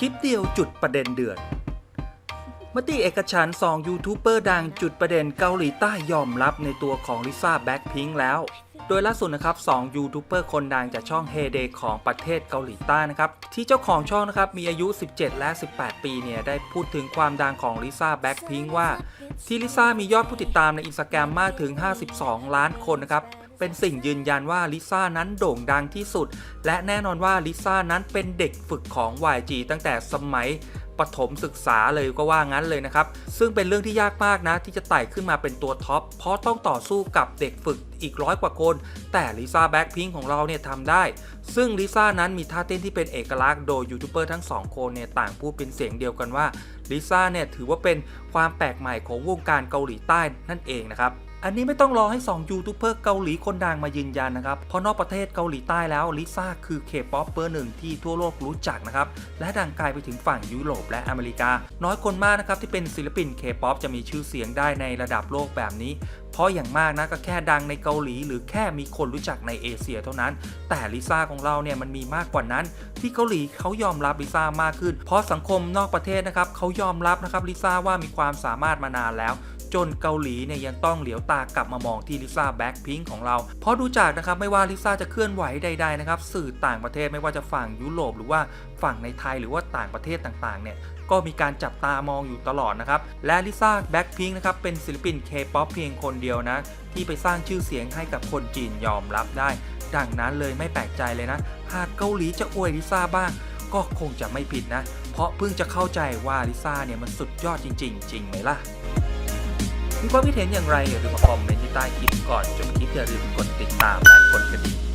คลิปเดียวจุดประเด็นเดือด มติเอกฉันสองยูทูบเบอร์ดังจุดประเด็นเกาหลีใต้ยอมรับในตัวของลิซ่าแบ็คพิงแล้ว โดยล่าสุดนะครับ2ยูทูบเบอร์คนดังจากช่อง Heyday ของประเทศเกาหลีใต้นะครับ ที่เจ้าของช่องนะครับมีอายุ 17 และ 18 ปีเนี่ย ได้พูดถึงความดังของลิซ่าแบ็คพิงว่า ที่ลิซ่ามียอดผู้ติดตามในอินสตาแกรมมากถึง 52 ล้านคนนะครับ เป็นสิ่งยืนยันว่าลิซ่านั้นโด่งดังที่สุด และแน่นอนว่าลิซ่านั้นเป็นเด็กฝึกของ YG ตั้งแต่สมัยประถมศึกษาเลยก็ว่างั้นเลยนะครับ ซึ่งเป็นเรื่องที่ยากมากนะ ที่จะไต่ขึ้นมาเป็นตัวท็อป เพราะต้องต่อสู้กับเด็กฝึกอีกร้อยกว่าคน แต่ลิซ่าแบ็คพิงของเราเนี่ยทำได้ ซึ่งลิซ่านั้นมีท่าเต้นที่เป็นเอกลักษณ์โดยยูทูบเบอร์ทั้งสองคนเนี่ยต่างพูดเป็นเสียงเดียวกันว่าลิซ่าเนี่ยถือว่าเป็นความแปลกใหม่ของวงการเกาหลีใต้นั่นเองนะครับ อันนี้ไม่ต้องรอให้2ยูทูบเบอร์เกาหลีคนดังมายืนยันนะครับ เพราะนอกประเทศเกาหลีใต้แล้วลิซ่าคือเคป๊อปเบอร์หนึ่งที่ทั่วโลกรู้จักนะครับ และดังไกลไปถึงฝั่งยุโรปและอเมริกา น้อยคนมากนะครับที่เป็นศิลปินเคป๊อปจะมีชื่อเสียงได้ในระดับโลกแบบนี้ เพราะอย่างมากนะก็แค่ดังในเกาหลี หรือแค่มีคนรู้จักในเอเชียเท่านั้น แต่ลิซ่าของเราเนี่ยมันมีมากกว่านั้น ที่เกาหลีเขายอมรับลิซ่ามากขึ้น เพราะสังคมนอกประเทศนะครับเขายอมรับนะครับลิซ่าว่ามีความสามารถมานานแล้ว จนเกาหลีเนี่ยยังต้องเหลียวตากลับมามองที่ลิซ่าแบ็คพิงของเรา เพราะดูจากนะครับไม่ว่าลิซ่าจะเคลื่อนไหวใดๆนะครับสื่อต่างประเทศไม่ว่าจะฝั่งยุโรปหรือว่าฝั่งในไทยหรือว่าต่างประเทศต่างๆเนี่ยก็มีการจับตามองอยู่ตลอดนะครับ และลิซ่าแบ็คพิงนะครับเป็นศิลปินเคป๊อปเพียงคนเดียวนะ ที่ไปสร้างชื่อเสียงให้กับคนจีนยอมรับได้ ดังนั้นเลยไม่แปลกใจเลยนะ หากเกาหลีจะอวยลิซ่าบ้าง ก็คงจะไม่ผิดนะ เพราะเพิ่งจะเข้าใจว่าลิซ่าเนี่ยมันสุดยอดจริง ๆ จริงไหมล่ะ มีความคิดเห็นอย่างไรอย่าลืมมาคอมเมนต์ที่ใต้คลิปก่อน จนคลิปอย่าลืมกดติดตามและกดกระดิ่ง